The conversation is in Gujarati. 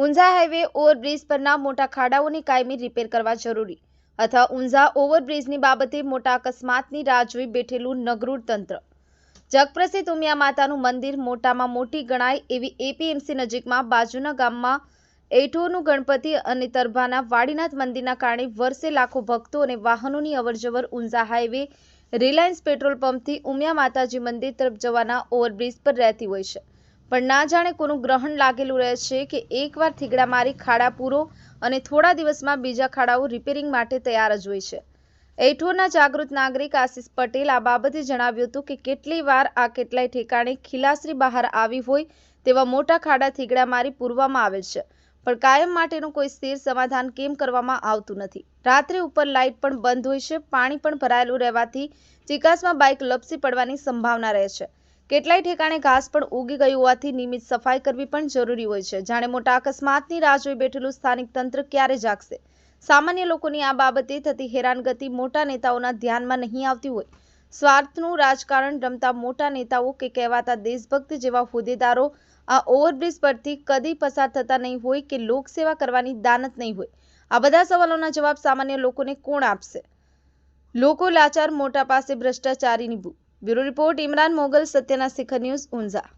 ઊંઝા હાઈવે ઓવરબ્રિજ પરના મોટા ખાડાઓની કાયમી રિપેર કરવા જરૂરી. અથવા ઊંઝા ઓવરબ્રિજની બાબતે મોટા અકસ્માતની રાહ જોઈ બેઠેલું નગરૂડ તંત્ર. જગપ્રસિદ્ધ ઉમિયા માતાનું મંદિર મોટામાં મોટી ગણાય એવી એપીએમસી નજીકમાં બાજુના ગામમાં એઠોનું ગણપતિ અને તરભાના વાડીનાથ મંદિરના કારણે વર્ષે લાખો ભક્તો અને વાહનોની અવરજવર ઊંઝા હાઈવે રિલાયન્સ પેટ્રોલ પંપથી ઉમિયા માતાજી મંદિર તરફ જવાના ઓવરબ્રિજ પર રહેતી હોય છે. પણ ના જાણે કોનું ગ્રહણ લાગેલું રહે છે કે એકવાર થીગડા મારી ખાડા પૂરો અને થોડા દિવસમાં બીજા ખાડાઓ રિપેરિંગ માટે તૈયાર જ હોય છે. એઠોરના જાગૃત નાગરિક આશિષ પટેલ આ બાબતે જણાવ્યું હતું કે કેટલી વાર આ કેટલાય ઠેકાણે ખીલાસરી બહાર આવી હોય તેવા મોટા ખાડા થીગડા મારી પૂરવામાં આવે છે. પણ કાયમ માટેનું કોઈ સ્થિર સમાધાન કેમ કરવામાં આવતું નથી? રાત્રે ઉપર લાઇટ પણ બંધ હોય છે, પાણી પણ ભરાયેલું રહેવાથી ચિકાસમાં બાઇક લપસી પડવાની સંભાવના રહે છે. કેટલાય ઠેકાણે ઘાસ પણ ઉગી ગયું હોવાથી નિયમિત સફાઈ કરવી પણ જરૂરી હોય છે. જાણે મોટા અકસ્માતની રાહ જોઈ બેઠેલું સ્થાનિક તંત્ર ક્યારે જાગશે? સામાન્ય લોકોની આ બાબતે થતી હેરાનગતિ મોટા નેતાઓના ધ્યાનમાં નહીં આવતી હોય. સ્વાર્થનું રાજકારણ રમતા મોટા નેતાઓ કે કહેવાતા દેશભક્ત જેવા હોદ્દેદારો આ ઓવરબ્રિજ પરથી કદી પસાર થતા નહીં હોય કે લોકસેવા કરવાની દાનત નહીં હોય. આ બધા સવાલોના જવાબ સામાન્ય લોકોને કોણ આપશે? લોકો લાચાર મોટા પાસે ભ્રષ્ટાચારીની ભૂ બ્યુરો રિપોર્ટ ઇમરાન મોગલ સત્યના શિખર ન્યૂઝ ઊંઝા.